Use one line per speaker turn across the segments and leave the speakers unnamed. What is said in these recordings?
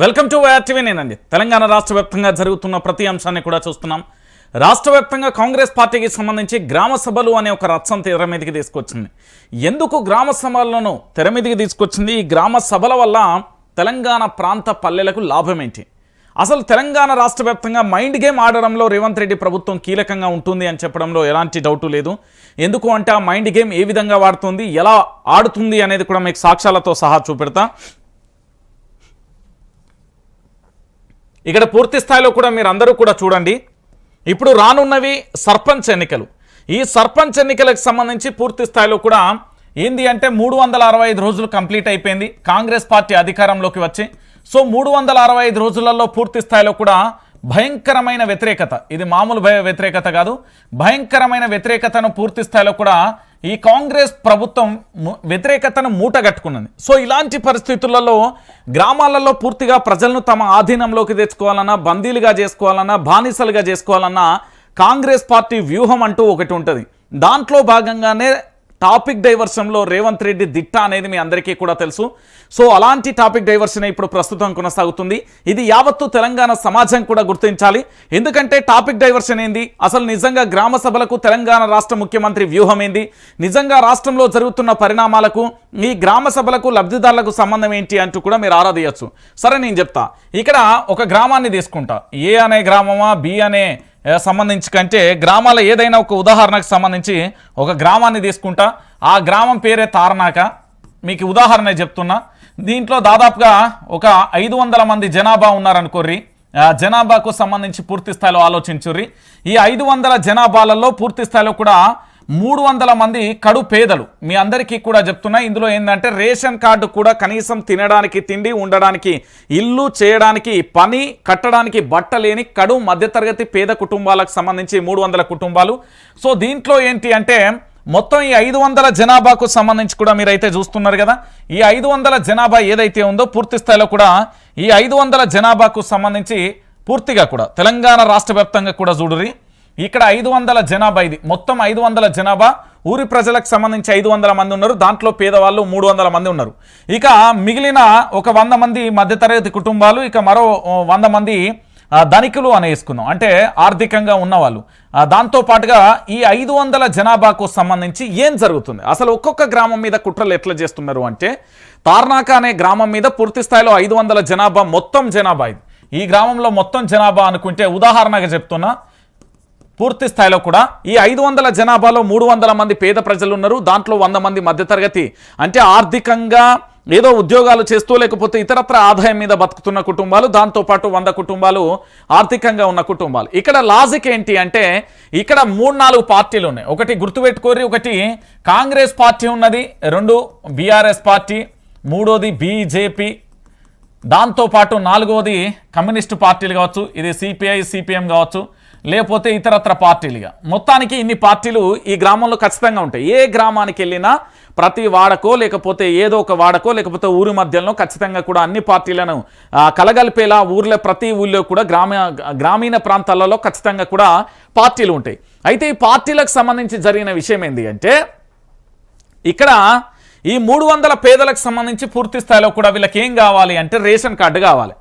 Welcome to YRTV నేనండి తెలంగాణ రాష్ట్ర వ్యాప్తంగా జరుగుతున్న ప్రతి అంశాన్ని కూడా చూస్తున్నాం. రాష్ట్ర వ్యాప్తంగా కాంగ్రెస్ పార్టీకి సంబంధించి గ్రామ సభలు అనే ఒక రత్సం తెర మీదకి తీసుకొచ్చింది. ఎందుకు గ్రామ సభలను తెర మీదకి తీసుకొచ్చింది? ఈ గ్రామ సభల వల్ల తెలంగాణ ప్రాంత పల్లెలకు లాభం ఏంటి? అసలు తెలంగాణ రాష్ట్ర వ్యాప్తంగా మైండ్ గేమ్ ఆడడంలో రేవంత్ రెడ్డి ప్రభుత్వం కీలకంగా ఉంటుంది అని చెప్పడంలో ఎలాంటి డౌటు లేదు. ఎందుకు అంటే ఆ మైండ్ గేమ్ ఏ విధంగా వాడుతుంది? ఎలా ఆడుతుంది అనేది కూడా మీకు సాక్ష్యాలతో సహా చూపెడతా. ఇక్కడ పూర్తి స్థాయిలో కూడా మీరు అందరూ కూడా చూడండి. ఇప్పుడు రానున్నవి సర్పంచ్ ఎన్నికలు. ఈ సర్పంచ్ ఎన్నికలకు సంబంధించి పూర్తి స్థాయిలో కూడా ఏంది అంటే మూడు వందల అరవై ఐదు రోజులు కంప్లీట్ అయిపోయింది. కాంగ్రెస్ పార్టీ అధికారంలోకి వచ్చి. సో మూడు వందల అరవై ఐదు రోజులలో పూర్తి స్థాయిలో కూడా భయంకరమైన వ్యతిరేకత. ఇది మామూలు భయ వ్యతిరేకత కాదు. భయంకరమైన వ్యతిరేకతను పూర్తి స్థాయిలో కూడా ఈ కాంగ్రెస్ ప్రభుత్వం వ్యతిరేకతను మూటగట్టుకున్నది. సో ఇలాంటి పరిస్థితులలో గ్రామాలలో పూర్తిగా ప్రజలను తమ ఆధీనంలోకి తెచ్చుకోవాలన్నా బందీలుగా చేసుకోవాలన్నా బానిసలుగా చేసుకోవాలన్నా కాంగ్రెస్ పార్టీ వ్యూహం అంటూ ఒకటి ఉంటుంది. దాంట్లో భాగంగానే టాపిక్ డైవర్షన్లో రేవంత్ రెడ్డి దిట్ట అనేది మీ అందరికీ కూడా తెలుసు. సో అలాంటి టాపిక్ డైవర్షన్ ఇప్పుడు ప్రస్తుతం కొనసాగుతుంది. ఇది యావత్తు తెలంగాణ సమాజం కూడా గుర్తించాలి. ఎందుకంటే టాపిక్ డైవర్షన్ ఏంది? అసలు నిజంగా గ్రామ సభలకు తెలంగాణ రాష్ట్ర ముఖ్యమంత్రి వ్యూహం ఏంది? నిజంగా రాష్ట్రంలో జరుగుతున్న పరిణామాలకు ఈ గ్రామ సభలకు లబ్ధిదారులకు సంబంధం ఏంటి అంటూ కూడా మీరు ఆరాధియచ్చు సరే నేను చెప్తా. ఇక్కడ ఒక గ్రామాన్ని తీసుకుంటా. ఏ అనే గ్రామమా బి అనే సంబంధించి కంటే గ్రామాల ఏదైనా ఒక ఉదాహరణకు సంబంధించి ఒక గ్రామాన్ని తీసుకుంటా. ఆ గ్రామం పేరే తారనాక. మీకు ఉదాహరణ చెప్తున్నా. దీంట్లో దాదాపుగా ఒక ఐదు వందల మంది జనాభా ఉన్నారనుకోర్రి. జనాభాకు సంబంధించి పూర్తి స్థాయిలో ఆలోచించుర్రి. ఈ ఐదు వందల జనాభాలలో పూర్తి స్థాయిలో కూడా మూడు వందల మంది కడు పేదలు. మీ అందరికీ కూడా చెప్తున్నా ఇందులో ఏంటంటే రేషన్ కార్డు కూడా కనీసం తినడానికి తిండి ఉండడానికి ఇల్లు చేయడానికి పని కట్టడానికి బట్ట లేని కడు మధ్యతరగతి పేద కుటుంబాలకు సంబంధించి మూడు వందల కుటుంబాలు. సో దీంట్లో ఏంటి అంటే మొత్తం ఈ ఐదు వందల జనాభాకు సంబంధించి కూడా మీరైతే చూస్తున్నారు కదా ఈ ఐదు వందల జనాభా ఏదైతే ఉందో పూర్తి స్థాయిలో కూడా ఈ ఐదు వందల జనాభాకు సంబంధించి పూర్తిగా కూడా తెలంగాణ రాష్ట్ర వ్యాప్తంగా కూడా చూడురి ఇక్కడ ఐదు వందల జనాభా ఇది. మొత్తం ఐదు వందల జనాభా ఊరి ప్రజలకు సంబంధించి ఐదు వందల మంది ఉన్నారు. దాంట్లో పేదవాళ్ళు మూడు వందల మంది ఉన్నారు. ఇక మిగిలిన ఒక వంద మంది మధ్యతరగతి కుటుంబాలు ఇక మరో వంద మంది ధనికులు అని వేసుకుందాం. అంటే ఆర్థికంగా ఉన్నవాళ్ళు. దాంతో పాటుగా ఈ ఐదు వందల జనాభాకు సంబంధించి ఏం జరుగుతుంది? అసలు ఒక్కొక్క గ్రామం మీద కుట్రలు ఎట్లా చేస్తున్నారు అంటే తార్నాక అనే గ్రామం మీద పూర్తి స్థాయిలో ఐదు వందల జనాభా మొత్తం జనాభా ఇది. ఈ గ్రామంలో మొత్తం జనాభా అనుకుంటే ఉదాహరణగా చెప్తున్నా పూర్తి స్థాయిలో కూడా ఈ ఐదు వందల జనాభాలో మూడు వందల మంది పేద ప్రజలు ఉన్నారు దాంట్లో వంద మంది మధ్యతరగతి. అంటే ఆర్థికంగా ఏదో ఉద్యోగాలు చేస్తూ లేకపోతే ఇతరత్ర ఆదాయం మీద బతుకుతున్న కుటుంబాలు దాంతోపాటు వంద కుటుంబాలు ఆర్థికంగా ఉన్న కుటుంబాలు. ఇక్కడ లాజిక్ ఏంటి అంటే ఇక్కడ మూడు నాలుగు పార్టీలు ఉన్నాయి. ఒకటి గుర్తుపెట్టుకోరి ఒకటి కాంగ్రెస్ పార్టీ ఉన్నది రెండు బీఆర్ఎస్ పార్టీ మూడోది బీజేపీ దాంతోపాటు నాలుగవది కమ్యూనిస్టు పార్టీలు కావచ్చు ఇది సిపిఐ సిపిఎం కావచ్చు. లేకపోతే ఇతరత్ర పార్టీలుగా. మొత్తానికి ఇన్ని పార్టీలు ఈ గ్రామంలో ఖచ్చితంగా ఉంటాయి. ఏ గ్రామానికి వెళ్ళినా ప్రతి వాడకో లేకపోతే ఏదో ఒక వాడకో లేకపోతే ఊరి మధ్యలో ఖచ్చితంగా కూడా అన్ని పార్టీలను కలగలిపేలా ఊర్లో ప్రతి ఊళ్ళో కూడా గ్రామ గ్రామీణ ప్రాంతాలలో ఖచ్చితంగా కూడా పార్టీలు ఉంటాయి. అయితే ఈ పార్టీలకు సంబంధించి జరిగిన విషయం ఏంటి అంటే ఇక్కడ ఈ మూడు వందల పేదలకు సంబంధించి పూర్తి స్థాయిలో కూడా వీళ్ళకి ఏం కావాలి అంటే రేషన్ కార్డు కావాలి.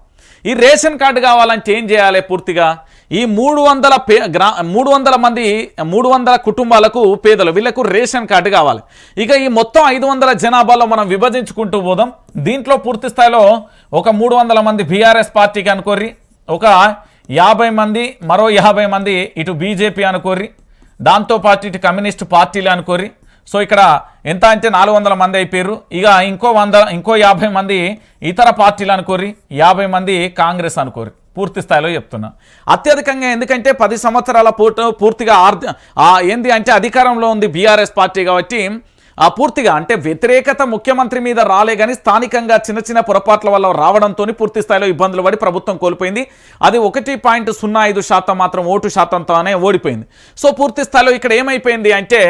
ఈ రేషన్ కార్డు కావాలంటే ఏం చేయాలి పూర్తిగా? ఈ మూడు వందల పే గ్రా మూడు వందల మంది మూడు వందల కుటుంబాలకు పేదలు వీళ్ళకు రేషన్ కార్డు కావాలి. ఇక ఈ మొత్తం ఐదు వందల జనాభాలో మనం విభజించుకుంటూ పోదాం. దీంట్లో పూర్తి స్థాయిలో ఒక మూడు వందల మంది బీఆర్ఎస్ పార్టీకి అనుకోర్రి ఒక యాభై మంది మరో యాభై మంది ఇటు బీజేపీ అనుకోర్రి దాంతోపాటు ఇటు కమ్యూనిస్ట్ పార్టీలు అనుకోరి సో ఇక్కడ ఎంత అంటే నాలుగు వందల మంది అయిపోయారు. ఇక ఇంకో వంద ఇంకో యాభై మంది ఇతర పార్టీలు అనుకోరి యాభై మంది కాంగ్రెస్ అనుకోరి పూర్తి స్థాయిలో చెప్తున్నా. అత్యధికంగా ఎందుకంటే పది సంవత్సరాల పూట పూర్తిగా ఆర్థిక ఏంది అంటే అధికారంలో ఉంది బీఆర్ఎస్ పార్టీ కాబట్టి పూర్తిగా అంటే వ్యతిరేకత ముఖ్యమంత్రి మీద రాలే కానీ స్థానికంగా చిన్న చిన్న పొరపాట్ల వల్ల రావడంతో పూర్తి స్థాయిలో ఇబ్బందులు పడి ప్రభుత్వం కోల్పోయింది. అది ఒకటి పాయింట్ సున్నా ఐదు శాతం మాత్రం ఓటు శాతంతోనే ఓడిపోయింది. సో పూర్తి స్థాయిలో ఇక్కడ ఏమైపోయింది అంటే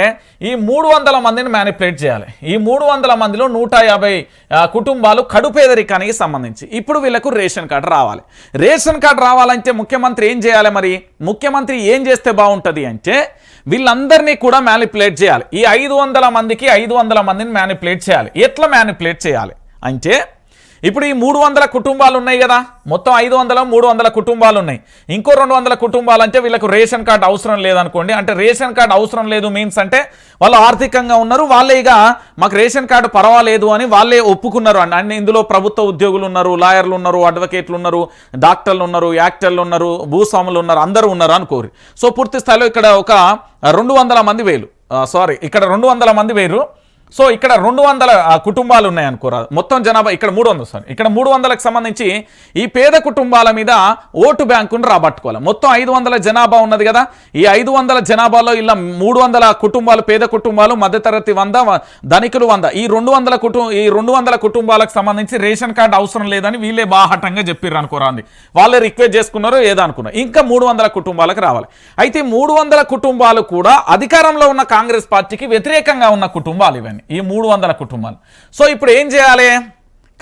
ఈ మూడు వందల మందిని మ్యానిపులేట్ చేయాలి. ఈ మూడు వందల మందిలో నూట యాభై కుటుంబాలు కడు పేదరికానికి సంబంధించి. ఇప్పుడు వీళ్ళకు రేషన్ కార్డు రావాలి. రేషన్ కార్డు రావాలంటే ముఖ్యమంత్రి ఏం చేయాలి మరి? ముఖ్యమంత్రి ఏం చేస్తే బాగుంటుంది అంటే వీళ్ళందరినీ కూడా మ్యానిపులేట్ చేయాలి. ఈ ఐదు వందల మందికి ఐదు వందల మందిని మ్యానిపులేట్ చేయాలి. ఎట్లా మ్యానిపులేట్ చేయాలి? అంటే ఇప్పుడు ఈ మూడు వందల కుటుంబాలు ఉన్నాయి కదా. మొత్తం ఐదు వందల మూడు వందల కుటుంబాలు ఉన్నాయి ఇంకో రెండు వందల కుటుంబాలు అంటే వీళ్ళకు రేషన్ కార్డు అవసరం లేదనుకోండి. అంటే రేషన్ కార్డు అవసరం లేదు మీన్స్ అంటే వాళ్ళు ఆర్థికంగా ఉన్నారు. వాళ్ళే ఇక మాకు రేషన్ కార్డు పర్వాలేదు అని వాళ్ళే ఒప్పుకున్నారు. అండి అన్ని ఇందులో ప్రభుత్వ ఉద్యోగులు ఉన్నారు లాయర్లు ఉన్నారు అడ్వకేట్లు ఉన్నారు డాక్టర్లు ఉన్నారు యాక్టర్లు ఉన్నారు భూస్వాములు ఉన్నారు అందరూ ఉన్నారు అనుకోరు. సో పూర్తి స్థాయిలో ఇక్కడ ఒక రెండు వందల మంది వేలు. సారీ ఇక్కడ రెండు వందల మంది వేరు. సో ఇక్కడ రెండు వందల కుటుంబాలు ఉన్నాయనుకోరా. మొత్తం జనాభా ఇక్కడ మూడు వందలు సార్. ఇక్కడ మూడు వందలకు సంబంధించి ఈ పేద కుటుంబాల మీద ఓటు బ్యాంకును రాబట్టుకోవాలి. మొత్తం ఐదు వందల జనాభా ఉన్నది కదా. ఈ ఐదు వందల జనాభాలో ఇలా మూడు వందల కుటుంబాలు పేద కుటుంబాలు మధ్యతరగతి వంద ధనికులు వంద. ఈ రెండు వందల కుటుంబ ఈ రెండు వందల కుటుంబాలకు సంబంధించి రేషన్ కార్డు అవసరం లేదని వీళ్ళే బాహటంగా చెప్పారు అనుకోరా అంది. వాళ్ళే రిక్వెస్ట్ చేసుకున్నారు ఏదనుకున్నారు. ఇంకా మూడు వందల కుటుంబాలకు రావాలి. అయితే మూడు వందల కుటుంబాలు కూడా అధికారంలో ఉన్న కాంగ్రెస్ పార్టీకి వ్యతిరేకంగా ఉన్న కుటుంబాలు ఇవన్నీ. ఈ మూడు వందల కుటుంబాలు. సో ఇప్పుడు ఏం చేయాలి?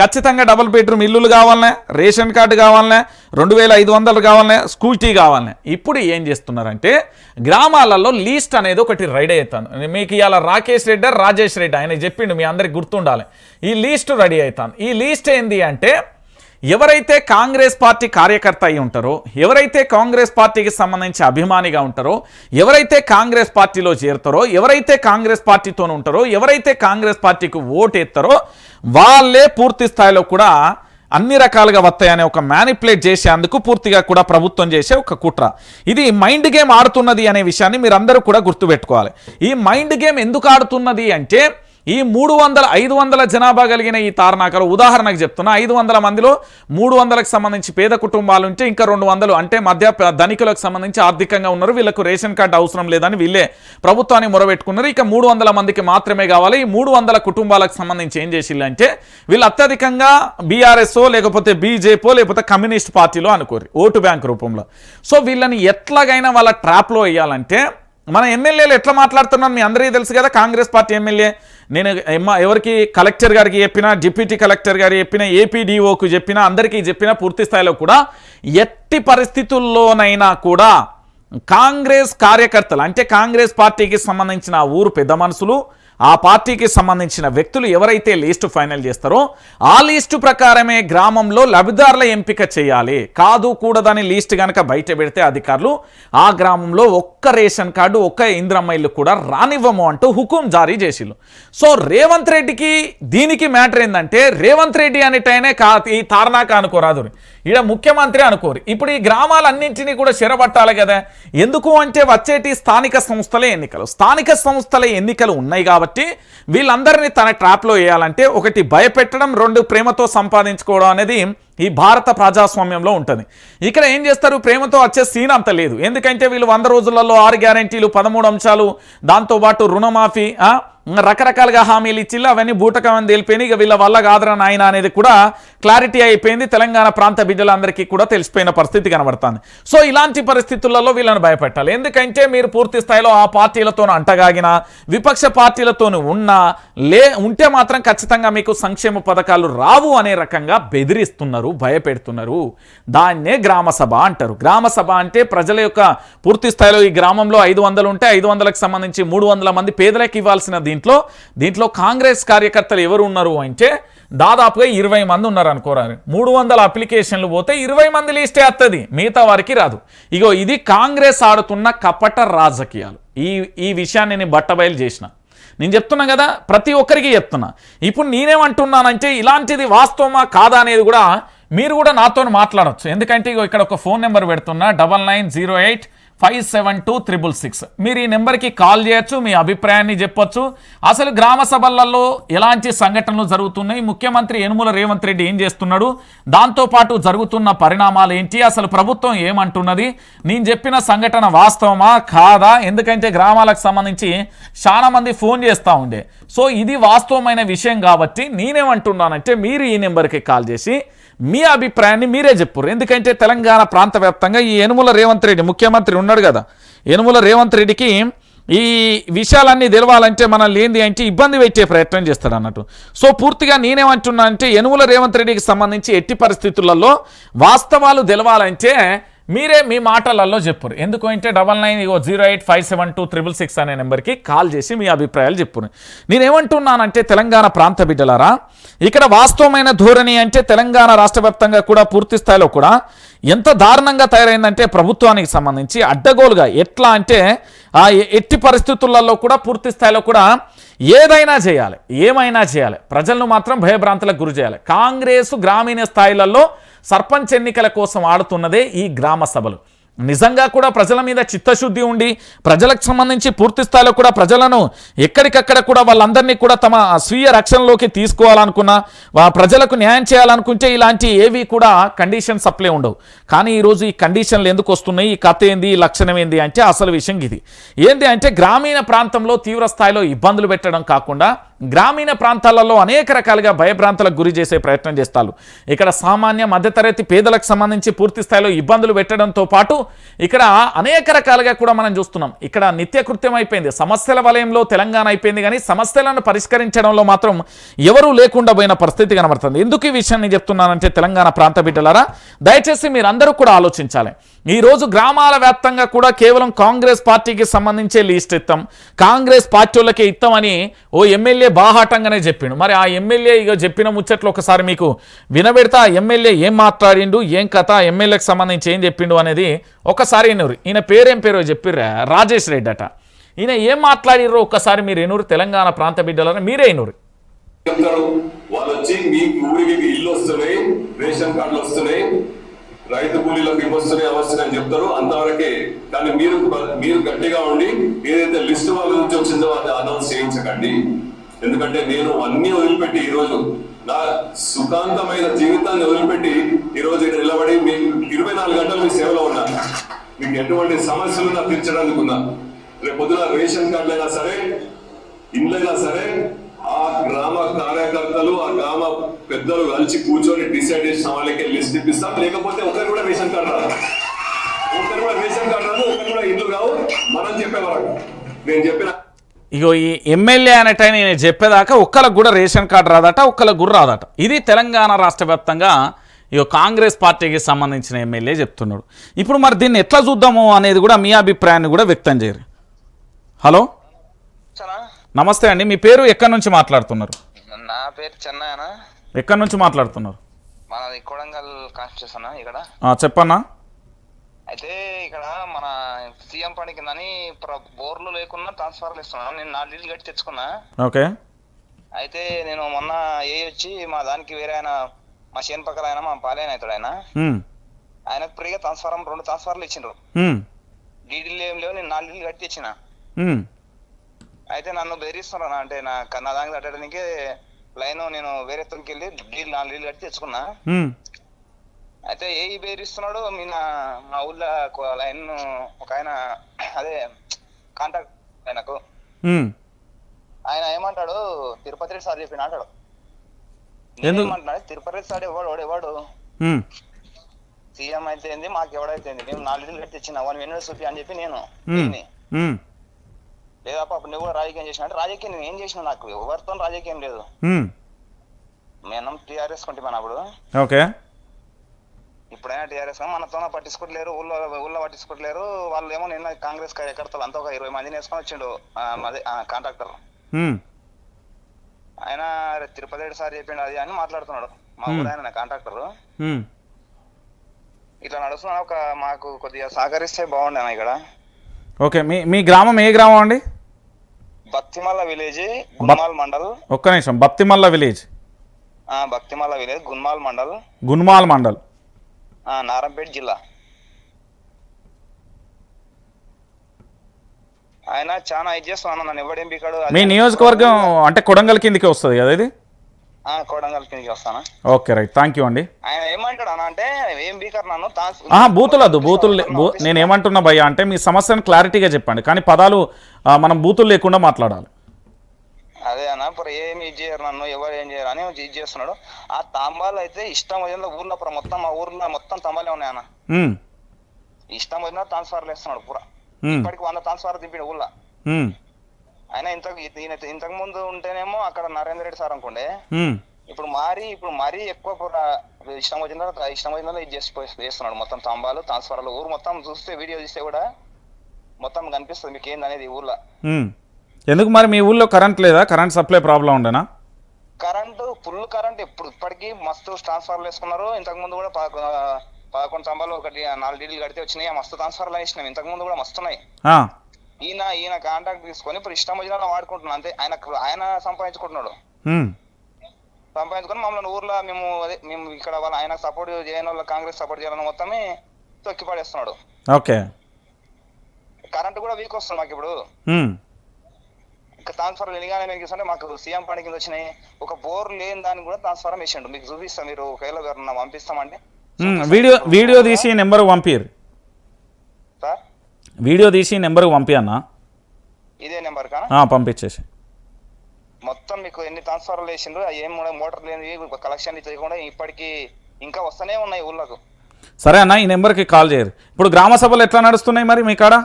ఖచ్చితంగా డబుల్ బెడ్రూమ్ ఇల్లులు కావాలనే రేషన్ కార్డు కావాలనే రెండు వేల ఐదు వందలు కావాలనే స్కూటీ కావాలనే. ఇప్పుడు ఏం చేస్తున్నారంటే గ్రామాలలో లీస్ట్ అనేది ఒకటి రెడీ అవుతాను మీకు ఇవాళ రాకేష్ రెడ్డి రాజేష్ రెడ్డి ఆయన చెప్పిండు మీ అందరికి గుర్తుండాలి. ఈ లీస్ట్ రెడీ అవుతాను ఈ లీస్ట్ ఏంది అంటే ఎవరైతే కాంగ్రెస్ పార్టీ కార్యకర్త అయి ఉంటారో ఎవరైతే కాంగ్రెస్ పార్టీకి సంబంధించి అభిమానిగా ఉంటారో ఎవరైతే కాంగ్రెస్ పార్టీలో చేరుతారో ఎవరైతే కాంగ్రెస్ పార్టీతో ఉంటారో ఎవరైతే కాంగ్రెస్ పార్టీకి ఓటు ఎత్తారో వాళ్ళే పూర్తి స్థాయిలో కూడా అన్ని రకాలుగా వస్తాయనే ఒక మ్యానిపులేట్ చేసేందుకు పూర్తిగా కూడా ప్రభుత్వం చేసే ఒక కుట్ర. ఇది మైండ్ గేమ్ ఆడుతున్నది అనే విషయాన్ని మీరందరూ కూడా గుర్తుపెట్టుకోవాలి. ఈ మైండ్ గేమ్ ఎందుకు ఆడుతున్నది అంటే ఈ మూడు వందల ఐదు వందల జనాభా కలిగిన ఈ తారనాకలు ఉదాహరణకు చెప్తున్నా ఐదు వందల మందిలో మూడు వందలకు సంబంధించి పేద కుటుంబాలు ఉంటే ఇంకా రెండు వందలు అంటే మధ్య ధనికులకు సంబంధించి ఆర్థికంగా ఉన్నారు వీళ్ళకు రేషన్ కార్డు అవసరం లేదని వీళ్ళే ప్రభుత్వాన్ని మొరబెట్టుకున్నారు. ఇక మూడు వందల మందికి మాత్రమే కావాలి. ఈ మూడు వందల కుటుంబాలకు సంబంధించి ఏం చేసిల్లంటే వీళ్ళు అత్యధికంగా బీఆర్ఎస్ఓ లేకపోతే బీజేపీ లేకపోతే కమ్యూనిస్ట్ పార్టీలో అనుకోరు ఓటు బ్యాంక్ రూపంలో. సో వీళ్ళని ఎట్లాగైనా వాళ్ళ ట్రాప్లో వేయాలంటే మన ఎమ్మెల్యేలు ఎట్లా మాట్లాడుతున్నాను మీ అందరికీ తెలుసు కదా కాంగ్రెస్ పార్టీ ఎమ్మెల్యే. నేను ఎవరికి కలెక్టర్ గారికి చెప్పినా డిప్యూటీ కలెక్టర్ గారికి చెప్పిన ఏపీడీఓకు చెప్పినా అందరికీ చెప్పినా పూర్తి స్థాయిలో కూడా ఎట్టి పరిస్థితుల్లోనైనా కూడా కాంగ్రెస్ కార్యకర్తలు అంటే కాంగ్రెస్ పార్టీకి సంబంధించిన ఊరు పెద్ద మనుషులు ఆ పార్టీకి సంబంధించిన వ్యక్తులు ఎవరైతే లిస్టు ఫైనల్ చేస్తారో ఆ లిస్టు ప్రకారమే గ్రామంలో లబ్ధిదారుల ఎంపిక చేయాలి. కాదు కూడదని లిస్ట్ కనుక బయట పెడితే అధికారులు ఆ గ్రామంలో ఒక్క రేషన్ కార్డు ఒక్క ఇంద్రమ్మ ఇల్లు కూడా రానివ్వము అంటూ హుకుం జారీ చేసిల్లు సో రేవంత్ రెడ్డికి దీనికి మ్యాటర్ ఏంటంటే రేవంత్ రెడ్డి అనేటైనే కా ఈ తారణాక అనుకోరాదు ఈడ ముఖ్యమంత్రి అనుకోరు. ఇప్పుడు ఈ గ్రామాలన్నింటినీ కూడా చెరబట్టాలి కదా. ఎందుకు అంటే వచ్చేటి స్థానిక సంస్థల ఎన్నికలు. స్థానిక సంస్థల ఎన్నికలు ఉన్నాయి కాబట్టి వీళ్ళందరినీ తన ట్రాప్లో వేయాలంటే ఒకటి భయపెట్టడం రెండు ప్రేమతో సంపాదించుకోవడం అనేది ఈ భారత ప్రజాస్వామ్యంలో ఉంటుంది. ఇక్కడ ఏం చేస్తారు? ప్రేమతో వచ్చే సీన్ అంత లేదు. ఎందుకంటే వీళ్ళు వంద రోజులలో ఆరు గ్యారెంటీలు పదమూడు అంశాలు దాంతోపాటు రుణమాఫీ రకరకాలుగా హామీలు ఇచ్చిళ్ళు అవన్నీ బూటకమని తెలిపోయినాయి. ఇక వీళ్ళ వల్ల కాదురా నాయన అనేది కూడా క్లారిటీ అయిపోయింది. తెలంగాణ ప్రాంత బిడ్డలందరికీ కూడా తెలిసిపోయిన పరిస్థితి కనబడుతుంది. సో ఇలాంటి పరిస్థితులలో వీళ్ళని భయపెట్టాలి. ఎందుకంటే మీరు పూర్తి స్థాయిలో ఆ పార్టీలతో అంటగాగిన విపక్ష పార్టీలతో ఉన్నా లే ఉంటే మాత్రం ఖచ్చితంగా మీకు సంక్షేమ పథకాలు రావు అనే రకంగా బెదిరిస్తున్నారు భయపెడుతున్నారు. దాన్నే గ్రామ సభ అంటారు. గ్రామ సభ అంటే ప్రజల యొక్క పూర్తి స్థాయిలో ఈ గ్రామంలో ఐదు వందలు ఉంటే ఐదు వందలకు సంబంధించి మూడు వందల మంది పేదలకు ఇవ్వాల్సిన దీంట్లో దీంట్లో కాంగ్రెస్ కార్యకర్తలు ఎవరు ఉన్నారు అంటే దాదాపుగా ఇరవై మంది ఉన్నారు అనుకోరారు మూడు వందల అప్లికేషన్లు పోతే ఇరవై మంది లిస్టే వస్తుంది మిగతా వారికి రాదు. ఇగో ఇది కాంగ్రెస్ ఆడుతున్న కపట రాజకీయాలు. ఈ ఈ విషయాన్ని నేను బట్టబయలు చేసిన. నేను చెప్తున్నా కదా ప్రతి ఒక్కరికి చెప్తున్నా. ఇప్పుడు నేనేమంటున్నానంటే ఇలాంటిది వాస్తవమా కాదా అనేది కూడా మీరు కూడా నాతో మాట్లాడొచ్చు. ఎందుకంటే ఇగో ఇక్కడ ఒక ఫోన్ నెంబర్ పెడుతున్నా double nine zero eight five seven two triple six. మీరు ఈ నెంబర్కి కాల్ చేయొచ్చు మీ అభిప్రాయాన్ని చెప్పొచ్చు. అసలు గ్రామ సభలలో ఎలాంటి సంఘటనలు జరుగుతున్నాయి? ముఖ్యమంత్రి యనుమల రేవంత్ రెడ్డి ఏం చేస్తున్నాడు? దాంతోపాటు జరుగుతున్న పరిణామాలు ఏంటి? అసలు ప్రభుత్వం ఏమంటున్నది? నేను చెప్పిన సంఘటన వాస్తవమా? కాదా? ఎందుకంటే గ్రామాలకు సంబంధించి చాలా మంది ఫోన్ చేస్తూ ఉండే. సో ఇది వాస్తవమైన విషయం కాబట్టి నేనేమంటున్నానంటే మీరు ఈ నెంబర్కి కాల్ చేసి మీ అభిప్రాయాన్ని మీరే చెప్పుర్రు. ఎందుకంటే తెలంగాణ ప్రాంత వ్యాప్తంగా ఈ యనుమల రేవంత్ రెడ్డి ముఖ్యమంత్రి ఉన్నాడు కదా. యనుమల రేవంత్ రెడ్డికి ఈ విషయాలన్నీ తెలవాలంటే మనల్ని ఏంది అంటే ఇబ్బంది పెట్టే ప్రయత్నం చేస్తాడు అన్నట్టు. సో పూర్తిగా నేనేమంటున్నా అంటే యనుమల రేవంత్ రెడ్డికి సంబంధించి ఎట్టి పరిస్థితులలో వాస్తవాలు తెలవాలంటే మీరే మీ మాటలలో చెప్పురు. ఎందుకు అంటే డబల్ నైన్ ఇగో zero eight five seven two triple six అనే నెంబర్కి కాల్ చేసి మీ అభిప్రాయాలు చెప్పురు. నేనేమంటున్నానంటే తెలంగాణ ప్రాంత బిడ్డలారా ఇక్కడ వాస్తవమైన ధోరణి అంటే తెలంగాణ రాష్ట్ర వ్యాప్తంగా కూడా పూర్తి స్థాయిలో కూడా ఎంత దారుణంగా తయారైందంటే ప్రభుత్వానికి సంబంధించి అడ్డగోలుగా ఎట్లా అంటే ఆ ఎట్టి పరిస్థితులలో కూడా పూర్తి స్థాయిలో కూడా ఏదైనా చేయాలి. ఏమైనా చేయాలి. ప్రజలను మాత్రం భయభ్రాంతులకు గురి చేయాలి. కాంగ్రెస్ గ్రామీణ స్థాయిలలో సర్పంచ్ ఎన్నికల కోసం ఆడుతున్నదే ఈ గ్రామ సభలు. నిజంగా కూడా ప్రజల మీద చిత్తశుద్ధి ఉండి ప్రజలకు సంబంధించి పూర్తి స్థాయిలో కూడా ప్రజలను ఎక్కడికక్కడ కూడా వాళ్ళందరినీ కూడా తమ స్వీయ రక్షణలోకి తీసుకోవాలనుకున్నా ప్రజలకు న్యాయం చేయాలనుకుంటే ఇలాంటి ఏవి కూడా కండిషన్స్ అప్లై ఉండవు. కానీ ఈరోజు ఈ కండిషన్లు ఎందుకు వస్తున్నాయి? ఈ కథ ఏంది? ఈ లక్షణం ఏంది? అంటే అసలు విషయం ఇది. ఏంది అంటే గ్రామీణ ప్రాంతంలో తీవ్ర స్థాయిలో ఇబ్బందులు పెట్టడం కాకుండా గ్రామీణ ప్రాంతాలలో అనేక రకాలుగా భయభ్రాంతులకు గురి చేసే ప్రయత్నం చేస్తారు. ఇక్కడ సామాన్య మధ్యతరగతి పేదలకు సంబంధించి పూర్తి స్థాయిలో ఇబ్బందులు పెట్టడంతో పాటు ఇక్కడ అనేక రకాలుగా కూడా మనం చూస్తున్నాం. ఇక్కడ నిత్యకృత్యం అయిపోయింది. సమస్యల వలయంలో తెలంగాణ అయిపోయింది కానీ సమస్యలను పరిష్కరించడంలో మాత్రం ఎవరూ లేకుండా పోయిన పరిస్థితి కనబడుతుంది. ఎందుకు ఈ విషయాన్ని చెప్తున్నానంటే తెలంగాణ ప్రాంత బిడ్డలారా దయచేసి మీరందరూ కూడా ఆలోచించాలి. ఈరోజు గ్రామాల వ్యాప్తంగా కూడా కేవలం కాంగ్రెస్ పార్టీకి సంబంధించే లీస్ట్ ఇస్తాం కాంగ్రెస్ పార్టీ వాళ్ళకే ఇస్తామని ఓ ఎమ్మెల్యే బాహాటంగానే చెప్పిండు. మరి ఆ ఎమ్మెల్యే ఇక చెప్పిన ముచ్చట్లు ఒకసారి మీకు వినబెడతా? ఆ ఎమ్మెల్యే ఏం మాట్లాడిండు? ఏం కథ? ఎమ్మెల్యేకి సంబంధించి ఏం చెప్పిండు అనేది ఒకసారి వినూరు. ఈయన పేరేం పేరో చెప్పిర్రా? రాజేష్ రెడ్డి అట ఈయన ఏం మాట్లాడిర్రో ఒక్కసారి మీరు ఎనూరు తెలంగాణ ప్రాంత బిడ్డలని మీరే ఎనూరు
వాళ్ళు వచ్చి మీ ఊరికి ఇల్లు వస్తున్నాయి రేషన్ కార్డులు వస్తున్నాయి రైతు కూలీలకు ఇవి అవసరం అని చెప్తారు. అంతవరకే కానీ మీరు మీరు గట్టిగా ఉండి ఏదైతే లిస్ట్ వాళ్ళ నుంచి వచ్చిందో అది అనౌన్స్ చేయించకండి ఎందుకంటే నేను అన్ని వదిలిపెట్టి ఈరోజు నా సుఖాంతమైన జీవితాన్ని వదిలిపెట్టి ఈ రోజు ఇక్కడ నిలబడి మీకు ఇరవై నాలుగు గంటలు మీ సేవలో ఉన్నా. మీకు ఎటువంటి సమస్యలు నాకు తీర్చడానికి ఉన్నా. రేపు పొద్దున రేషన్ కార్డులైనా సరే ఇండ్లైనా సరే ఆ గ్రామ కార్యకర్తలు ఆ గ్రామ పెద్దలు కలిసి కూర్చొని డిసైడ్ చేసిన వాళ్ళకి లిస్ట్ ఇప్పిస్తాం. లేకపోతే ఒకరు కూడా రేషన్ కార్డు రాదు ఒకరు కూడా రేషన్ కార్డు రాదు ఒకరు కూడా ఇల్లు కావు మనం చెప్పేవారు నేను చెప్పిన
ఇగో ఈ ఎమ్మెల్యే అనేటైన నేను చెప్పేదాకా ఒక్కరికి కూడా రేషన్ కార్డు రాదట ఒక్కరికి కూడా రాదట. ఇది తెలంగాణ రాష్ట్ర వ్యాప్తంగా ఇగో కాంగ్రెస్ పార్టీకి సంబంధించిన ఎమ్మెల్యే చెప్తున్నాడు. ఇప్పుడు మరి దీన్ని ఎట్లా చూద్దాము అనేది కూడా మీ అభిప్రాయాన్ని కూడా వ్యక్తం చేయరు. హలో?
చనా
నమస్తే అండి మీ పేరు ఎక్కడి నుంచి మాట్లాడుతున్నారు?
నా పేరు చెన్నయ్యన
ఎక్కడి నుంచి మాట్లాడుతున్నారు?
మనది కొడంగల్ కాన్స్టిట్యూషన్ ఇక్కడ.
చెప్పన్నా.
అయితే ఇక్కడ మన సీఎం పని కిందని బోర్లు లేకున్నా ట్రాన్స్ఫర్లు ఇస్తున్నాను. నేను నాలుగు నీళ్ళు కట్టి తెచ్చుకున్నా.
ఓకే.
అయితే నేను మొన్న ఏ వచ్చి మా దానికి వేరే ఆయన మా చేను పక్కన ఆయన మా పాలైన అవుతాడు ఆయన. ఆయనకు ఫ్రీగా ట్రాన్స్ఫారం రెండు ట్రాన్స్ఫర్లు ఇచ్చిండ్రు. డీడీలు ఏం లేవు నేను నాలుగు నీళ్ళు కట్టి తెచ్చిన. అయితే నన్ను బెదిరిస్తున్నారు అంటే నా నా దానికి కట్టడానికి లైన్ నేను వేరే తొలికి వెళ్ళి డీల్ నాలుగు నీళ్ళు కట్టి తెచ్చుకున్నా. అయితే ఏ బేరిస్తున్నాడు మీ నా మా ఊళ్ళో లైన్ ఒక ఆయన అదే కాంటాక్ట్ ఆయనకు. ఆయన ఏమంటాడు? తిరుపతి రెడ్డి సార్ చెప్పిన అంటాడు? ఏమంటున్నాడు తిరుపతి రెడ్డి సార్ ఎవడు? వాడు ఎవడు? సీఎం అయితే మాకు ఎవడైతే మేము నాలుగు ఇల్లు కట్టి తెచ్చిన. వన్ వెన్నుడు చూపి అని చెప్పి నేను లేదా పాప నువ్వు కూడా రాజకీయం చేసిన అంటే రాజకీయం నేను ఏం చేసిన నాకు ఎవరితో రాజకీయం లేదు. మేము టీఆర్ఎస్ కొంటే మన అప్పుడు.
ఓకే.
ఇప్పుడైనా టీఆర్ఎస్ మనతో పట్టించుకోవట్లేరు ఊళ్ళో ఊళ్ళో పట్టించుకోవట్లేరు వాళ్ళు ఏమో నిన్న కాంగ్రెస్ కార్యకర్తలు అంతా ఒక ఇరవై మందిని వేసుకొని వచ్చిండు అదే కాంట్రాక్టర్ ఆయన "అరే, తిరుపతి రెడ్డి సార్ చెప్పిండు అది అని మాట్లాడుతున్నాడు. మా ఊరు ఆయన కాంట్రాక్టర్. ఇట్లా నడుస్తున్నా ఒక మాకు కొద్దిగా సహకరిస్తే బాగుండే ఇక్కడ?
ఓకే. మీ మీ గ్రామం ఏ గ్రామం అండి?
భక్తిమల్ల విలేజ్ గున్మాల్ మండల్.
ఒక్క నిమిషం బప్తిమల్ల విలేజ్.
భక్తిమల్ల విలేజ్ గున్మాల్ మండల్.
గున్మాల్ మండల్.
నారంపేట జిల్లా. ఆయన చాలా ఇది చేస్తున్నాను నన్ను ఎవడేం పీకాడు
మీ నియోజకవర్గం అంటే కొడంగల్ కిందకి వస్తుంది కదా ఇది?
కోడంగల్ కిందకి వస్తానా?
Okay right. థ్యాంక్ యూ అండి.
ఆయన ఏమంటాడు అన్న అంటే ఏం బీకర్ నన్ను?
ఆహా, బూతులు నేను ఏమంటున్నా భయ్య అంటే మీ సమస్యను క్లారిటీగా చెప్పండి. కానీ పదాలు మనం బూతులు లేకుండా మాట్లాడాలి.
అదే అన్న ఇప్పుడు ఏమి ఇది చేయరు నన్ను ఎవరు ఏం చేయరు అని ఇది చేస్తున్నాడు. ఆ తాంబాలు అయితే ఇష్టం వచ్చిన ఊర్లో ఇప్పుడు మొత్తం మా ఊర్లో మొత్తం తంబాలే ఉన్నాయి అన్న.
ఉమ్,
ఇష్టం వచ్చిన ట్రాన్స్ఫర్లు వేస్తున్నాడు పూరా. ఇప్పటికి వంద ట్రాన్స్ఫర్ దింపాడు ఊళ్ళో. ఆయన ఇంతకు ఈయన ఇంతకు ముందు ఉంటేనేమో అక్కడ నరేంద్ర రెడ్డి సార్ అనుకోండి ఇప్పుడు మారి ఇప్పుడు మరీ ఎక్కువ ఇష్టం వచ్చిన తర్వాత ఇష్టం వచ్చిన తర్వాత ఇది చేసి చేస్తున్నాడు. మొత్తం తంబాలు ట్రాన్స్ఫర్లు ఊరు మొత్తం చూస్తే వీడియో చూస్తే కూడా మొత్తం కనిపిస్తుంది మీకు ఏంది అనేది ఊర్లో.
ఎందుకు మరి మీ ఊళ్ళో కరెంట్ లేదా? కరెంట్ సప్లై ప్రాబ్లం ఉండేనా?
కరెంటు ఫుల్ కరెంట్ ఇప్పుడు ఇప్పటికీ మస్తు ట్రాన్స్ఫర్లు వేసుకున్నారు. ఇంతకు ముందు కూడా పదకొ- పదకొండు స్తంభాలు ఒకటి నాలుగు డీలు కడితే వచ్చినాయి. మస్తు ట్రాన్స్ఫర్లు వేసినాం ఇంతకు ముందు కూడా మస్తు ఉన్నాయి
ఆ,
ఈయన ఈయన కాంటాక్ట్ తీసుకొని ఇప్పుడు ఇష్టం వచ్చిన వాడుకుంటున్నాం అంతే ఆయన ఆయన సంపాదించుకుంటున్నాడు. సంపాదించుకొని మమ్మల్ని ఊర్లో మేము అదే మేము ఇక్కడ వాళ్ళ ఆయన సపోర్ట్ చేయని వాళ్ళ కాంగ్రెస్ సపోర్ట్ చేయాలని మొత్తమే తొక్కి పడేస్తున్నాడు.
ఓకే.
కరెంట్ కూడా వీక్ వస్తుంది మాకు ఇప్పుడు. ట్రాన్స్ఫర్ ఎనిగానే మీకు ఇస్తుంటే మాకు సీఎం పని కింద వచ్చినాయి? ఒక బోర్ లేని దాన్ని కూడా ట్రాన్స్ఫర్ వేసిండు మీకు చూపిస్తాం మీరు ఒకవేళ
ఉమ్. వీడియో వీడియో తీసి నెంబర్ పంపిరు. వీడియో తీసి నెంబర్కి పంపి అన్న.
ఇదే నెంబర్ కానా
పంపించేసి.
మొత్తం మీకు ఎన్ని ట్రాన్స్ఫర్లు వేసిండ్రు ఏం మోటార్ లేని కలెక్షన్ చేయకుండా ఇప్పటికీ ఇంకా వస్తూనే ఉన్నాయి ఊళ్ళకు.
సరే అన్న ఈ నెంబర్కి కాల్ చేయరు. ఇప్పుడు గ్రామ సభలు ఎట్లా నడుస్తున్నాయి మరి మీ కాడ?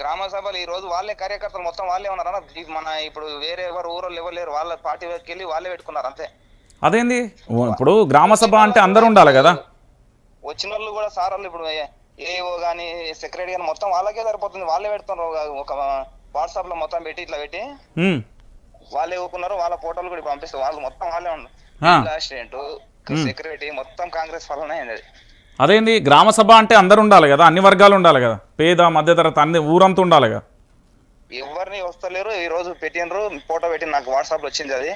గ్రామ సభలు ఈ రోజు వాళ్ళే కార్యకర్తలు మొత్తం వాళ్ళే ఉన్నారు మన ఇప్పుడు వేరే ఎవరు ఊరోళ్ళు ఎవరు లేరు వాళ్ళ పార్టీ వెళ్ళి వాళ్ళే పెట్టుకున్నారు అంతే.
అదేంది? ఇప్పుడు గ్రామ సభ అంటే అందరూ ఉండాలి కదా.
వచ్చిన వాళ్ళు కూడా సార్ వాళ్ళు ఇప్పుడు ఏఓ గానీ సెక్రటరీ గానీ మొత్తం వాళ్ళకే సరిపోతుంది. వాళ్ళే పెడుతున్నారు ఒక- వాట్సాప్లో మొత్తం పెట్టి ఇట్లా పెట్టి. వాళ్ళే ఊపుకున్నారు వాళ్ళ ఫోటోలు కూడా పంపిస్తారు. వాళ్ళు మొత్తం వాళ్ళే. ఉన్నారు. సెక్రటరీ మొత్తం కాంగ్రెస్ వల్లనే అయింది అది.
అదేంది? గ్రామ సభ అంటే అందరు ఉండాలి కదా? అన్ని వర్గాలు ఉండాలి కదా? పేద మధ్యతరగతి అన్ని ఊరంతా ఉండాలి కదా?
ఎవరిని వస్తలేరు. ఈ రోజు పెట్టినరు ఫోటో పెట్టి నాకు వాట్సాప్లో వచ్చింది అది.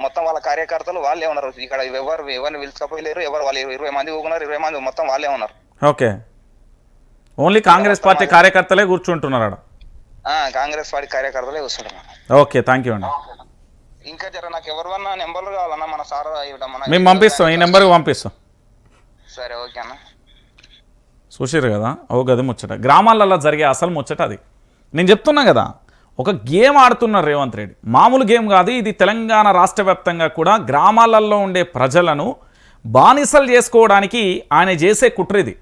మొత్తం వాళ్ళ కార్యకర్తలు వాళ్ళే ఉన్నారు. ఇక్కడ ఎవరు ఎవరిని పిలుచుకపోలేరు ఎవరు వాళ్ళు ఇరవై మంది ఊకున్నారు ఇరవై మంది మొత్తం వాళ్ళే ఉన్నారు.
ఓకే. ఓన్లీ కాంగ్రెస్ పార్టీ కార్యకర్తలే కూర్చుంటున్నారు
ఆ కాంగ్రెస్ పార్టీ కార్యకర్తలే కూర్చుంటున్నారు
ఓకే థ్యాంక్ యూ అండి
ఇంకా జర నాకు ఎవరివన్నా నెంబర్లు కావాలన్నా మన సార్
మేము పంపిస్తాం ఈ నెంబర్కి పంపిస్తాం.
సరే ఓకే అన్న.
చూసారు కదా ఓ గది ముచ్చట. గ్రామాలలో జరిగే అసలు ముచ్చట అది. నేను చెప్తున్నా కదా ఒక గేమ్ ఆడుతున్నారు రేవంత్ రెడ్డి. మామూలు గేమ్ కాదు ఇది తెలంగాణ రాష్ట్ర వ్యాప్తంగా కూడా గ్రామాలలో ఉండే ప్రజలను బానిసలు చేసుకోవడానికి ఆయన చేసే కుట్ర ఇది.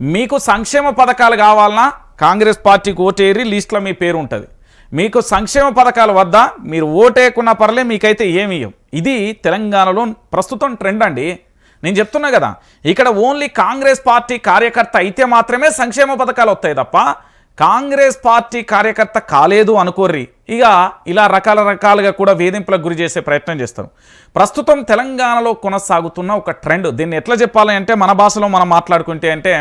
మీకు సంక్షేమ పథకాలు కావాలన్నా కాంగ్రెస్ పార్టీకి ఓటేరి లిస్ట్లో మీ పేరు ఉంటుంది. మీకు సంక్షేమ పథకాల వద్ద మీరు ఓటేయకున్నా పర్లే మీకైతే ఏమి ఇవ్వం ఇది తెలంగాణలో ప్రస్తుతం ట్రెండ్ అండి. నేను చెప్తున్నా కదా ఇక్కడ ఓన్లీ కాంగ్రెస్ పార్టీ కార్యకర్త అయితే మాత్రమే సంక్షేమ పథకాలు వస్తాయి తప్ప కాంగ్రెస్ పార్టీ కార్యకర్త కాలేదు అనుకోర్రి. ఇక ఇలా రకాల రకాలుగా కూడా వేధింపులకు గురి చేసే ప్రయత్నం చేస్తారు. ప్రస్తుతం తెలంగాణలో కొనసాగుతున్న ఒక ట్రెండ్. దీన్ని ఎట్లా చెప్పాలి అంటే మన భాషలో మనం మాట్లాడుకుంటే అంటే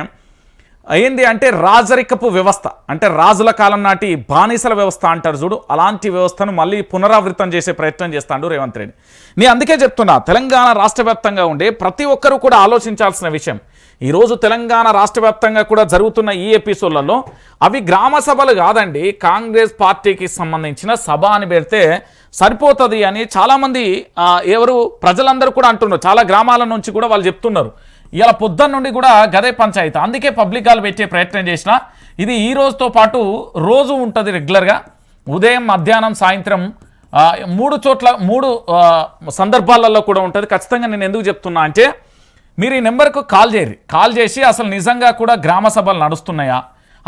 ఏంది అంటే రాజరికపు వ్యవస్థ. అంటే రాజుల కాలం నాటి బానిసల వ్యవస్థ అంటారు చూడు. అలాంటి వ్యవస్థను మళ్ళీ పునరావృతం చేసే ప్రయత్నం చేస్తాడు రేవంత్ రెడ్డి. నేను అందుకే చెప్తున్నా తెలంగాణ రాష్ట్ర వ్యాప్తంగా ఉండే ప్రతి ఒక్కరూ కూడా ఆలోచించాల్సిన విషయం. ఈరోజు తెలంగాణ రాష్ట్ర వ్యాప్తంగా కూడా జరుగుతున్న ఈ ఎపిసోడ్లలో అవి గ్రామ సభలు కాదండి. కాంగ్రెస్ పార్టీకి సంబంధించిన సభ అని పెడితే సరిపోతుంది అని చాలామంది ఎవరు ప్రజలందరూ కూడా అంటున్నారు. చాలా గ్రామాల నుంచి కూడా వాళ్ళు చెప్తున్నారు. ఇలా పొద్దున్న నుండి కూడా గదే పంచాయతీ. అందుకే పబ్లికాలు పెట్టే ప్రయత్నం చేసిన ఇది ఈ రోజుతో పాటు రోజు ఉంటుంది రెగ్యులర్గా. ఉదయం మధ్యాహ్నం సాయంత్రం మూడు చోట్ల మూడు సందర్భాలలో కూడా ఉంటుంది. ఖచ్చితంగా నేను ఎందుకు చెప్తున్నా అంటే మీరు ఈ నెంబర్కు కాల్ చేయరు కాల్ చేసి అసలు నిజంగా కూడా గ్రామ సభలు నడుస్తున్నాయా?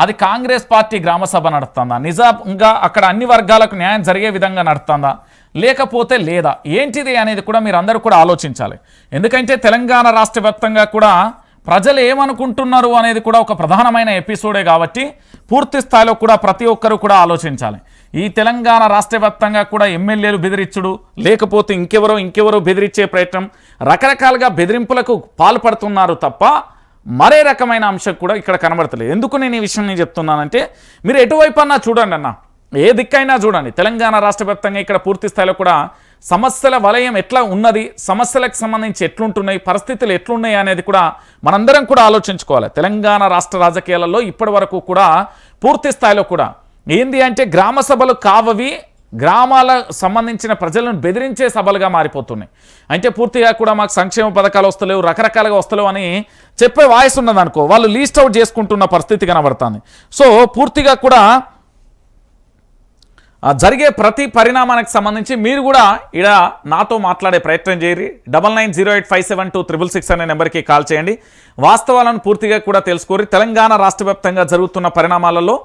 అది కాంగ్రెస్ పార్టీ గ్రామ సభ నడుస్తుందా? నిజంగా అక్కడ అన్ని వర్గాలకు న్యాయం జరిగే విధంగా నడుస్తుందా? లేకపోతే లేదా? ఏంటిది అనేది కూడా మీరు అందరూ కూడా ఆలోచించాలి. ఎందుకంటే తెలంగాణ రాష్ట్ర వ్యాప్తంగా కూడా ప్రజలు ఏమనుకుంటున్నారు అనేది కూడా ఒక ప్రధానమైన ఎపిసోడే కాబట్టి పూర్తి స్థాయిలో కూడా ప్రతి ఒక్కరూ కూడా ఆలోచించాలి. ఈ తెలంగాణ రాష్ట్ర వ్యాప్తంగా కూడా ఎమ్మెల్యేలు బెదిరించుడు లేకపోతే ఇంకెవరో ఇంకెవరో బెదిరించే ప్రయత్నం రకరకాలుగా బెదిరింపులకు పాల్పడుతున్నారు తప్ప మరే రకమైన అంశం కూడా ఇక్కడ కనబడతలేదు. ఎందుకు నేను ఈ విషయం నేను చెప్తున్నానంటే మీరు ఎటువైపు అన్నా చూడండి అన్నా. ఏ దిక్కైనా చూడండి. తెలంగాణ రాష్ట్ర వ్యాప్తంగా ఇక్కడ పూర్తి స్థాయిలో కూడా సమస్యల వలయం ఎట్లా ఉన్నది సమస్యలకు సంబంధించి ఎట్లుంటున్నాయి పరిస్థితులు ఎట్లున్నాయి అనేది కూడా మనందరం కూడా ఆలోచించుకోవాలి. తెలంగాణ రాష్ట్ర రాజకీయాలలో ఇప్పటి వరకు కూడా పూర్తి స్థాయిలో కూడా ఏంది అంటే గ్రామ సభలు కావవి గ్రామాల సంబంధించిన ప్రజలను బెదిరించే సభలుగా మారిపోతున్నాయి. అంటే పూర్తిగా కూడా మాకు సంక్షేమ పథకాలు వస్తలేవు రకరకాలుగా వస్తలేవు అని చెప్పే వాయిస్ ఉన్నదనుకో వాళ్ళు లీస్ట్ అవుట్ చేసుకుంటున్న పరిస్థితి కనబడుతుంది. సో పూర్తిగా కూడా జరిగే ప్రతి పరిణామానికి సంబంధించి మీరు కూడా ఇడ నాతో మాట్లాడే ప్రయత్నం చేయరి double nine zero eight five seven two triple six అనే నెంబర్కి కాల్ చేయండి. వాస్తవాలను పూర్తిగా కూడా తెలుసుకోరు తెలంగాణ రాష్ట్ర వ్యాప్తంగా జరుగుతున్న పరిణామాలలో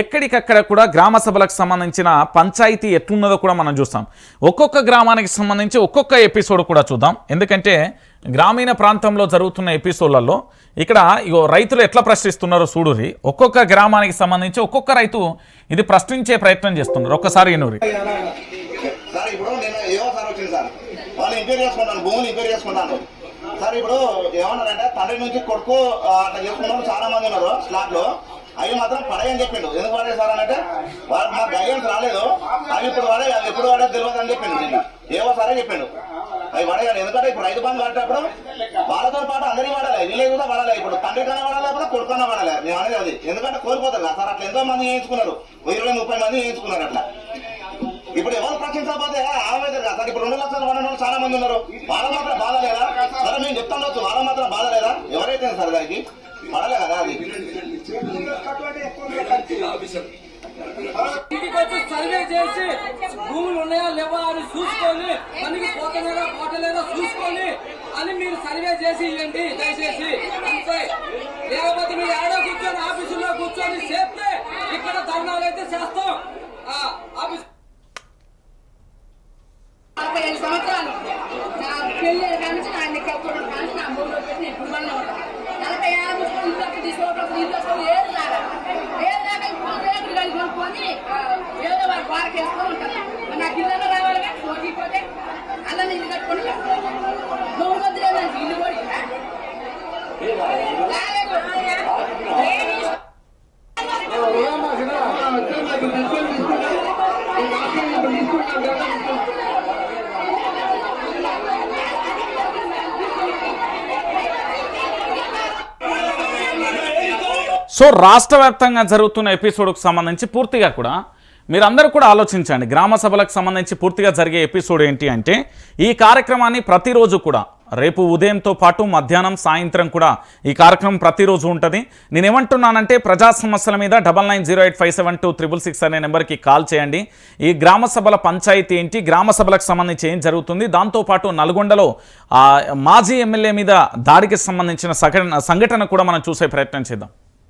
ఎక్కడికక్కడ కూడా గ్రామ సభలకు సంబంధించిన పంచాయతీ ఎట్లున్నదో కూడా మనం చూస్తాం. ఒక్కొక్క గ్రామానికి సంబంధించి ఒక్కొక్క ఎపిసోడ్ కూడా చూద్దాం. ఎందుకంటే గ్రామీణ ప్రాంతంలో జరుగుతున్న ఎపిసోడ్లలో ఇక్కడ ఇగో రైతులు ఎట్లా ప్రశ్నిస్తున్నారో చూడురి ఒక్కొక్క గ్రామానికి సంబంధించి ఒక్కొక్క రైతు ఇది ప్రశ్నించే ప్రయత్నం చేస్తున్నారు. ఒక్కసారి ఇనురి
సార్ ఇప్పుడు ఏమన్నారంటే తండ్రి నుంచి కొడుకు అట్లా చేసుకున్నారు చాలా మంది ఉన్నారు స్లాట్లో అవి మాత్రం పడేయని చెప్పిండు. ఎందుకు పడే సార్ అంటే వాళ్ళకి మా గైడెన్స్ రాలేదు. అవి ఇప్పుడు వాడే అవి ఎప్పుడు వాడే తెలియదు అని చెప్పిండు. నిన్న ఏవో సరే చెప్పిండు. అవి పడగాలి ఎందుకంటే ఇప్పుడు రైతు బంధు పడేటప్పుడు వాళ్ళతో పాటు అందరి వాడాలి. వీళ్ళే కూడా వాడాలి. ఇప్పుడు తండ్రి కన్నా వాడాలి లేకపోతే కొడుకు వాడాలి. నేను అనేది అది. ఎందుకంటే కోల్పోతారు కదా సార్. అట్లా ఎంతో మంది చేయించుకున్నారు. ఇరవై ముప్పై మంది చేయించుకున్నారు అట్లా. ఇప్పుడు ఎవరు ప్రశ్నించకపోతే ఆమెదారు కదా సార్. ఇప్పుడు రెండు లక్షల వన్ చాలా మంది ఉన్నారు. వాళ్ళ మాత్రం బాధ లేదా? సరే మేము చెప్తాను వచ్చు వాళ్ళ మాత్రం బాధ లేదా? ఎవరైతే సార్ దానికి? పడలే కదా అది.
సర్వే చేసి భూములు ఉన్నాయా లేవా అని చూసుకొని పోతలేదా పోతలేదా చూసుకొని అని మీరు సర్వే చేసి ఇవ్వండి దయచేసి అంతే లేకపోతే మీరు ఆడో కూర్చొని ఆఫీసులో కూర్చొని చేస్తే ఇక్కడ ధర్నాలు అయితే చేస్తాం ఆ, ఆఫీస్
నలభై ఐదు సంవత్సరాలు నా పెళ్ళి కాడి నుంచి నా ఎన్నిక కూడా కాడి నా మూడు పెట్టి ఇప్పుడు మళ్ళీ ఉంటాను నలభై ఏళ్ళ నుంచి ఇంట్లో తీసుకోవడం ఇంట్లో ఏది రాగా ఏది రాక ఇప్పుడు రేట్లు కలిగి కొనుక్కొని ఆ, ఏదో వారి బారకి వేసుకొని ఉంటాను మరి నాకు ఇల్లు రావాలి కానీ పోతే అలా ఇల్లు కట్టుకొని మూడు మంది లేదండి ఇల్లు కూడా ఇల్లా? రాలేదు. ఏమీ
సో రాష్ట్ర వ్యాప్తంగా జరుగుతున్న ఎపిసోడ్కు సంబంధించి పూర్తిగా కూడా మీరందరూ కూడా ఆలోచించండి. గ్రామ సభలకు సంబంధించి పూర్తిగా జరిగే ఎపిసోడ్ ఏంటి అంటే ఈ కార్యక్రమాన్ని ప్రతిరోజు కూడా రేపు ఉదయంతో పాటు మధ్యాహ్నం సాయంత్రం కూడా ఈ కార్యక్రమం ప్రతిరోజు ఉంటుంది. నేను ఏమంటున్నానంటే ప్రజా సమస్యల మీద double nine zero eight five seven two triple six అనే నెంబర్కి కాల్ చేయండి. ఈ గ్రామ సభల పంచాయతీ ఏంటి గ్రామ సభలకు సంబంధించి ఏం జరుగుతుంది దాంతోపాటు నల్గొండలో మాజీ ఎమ్మెల్యే మీద దాడికి సంబంధించిన సంఘటన సంఘటన కూడా మనం చూసే ప్రయత్నం చేద్దాం.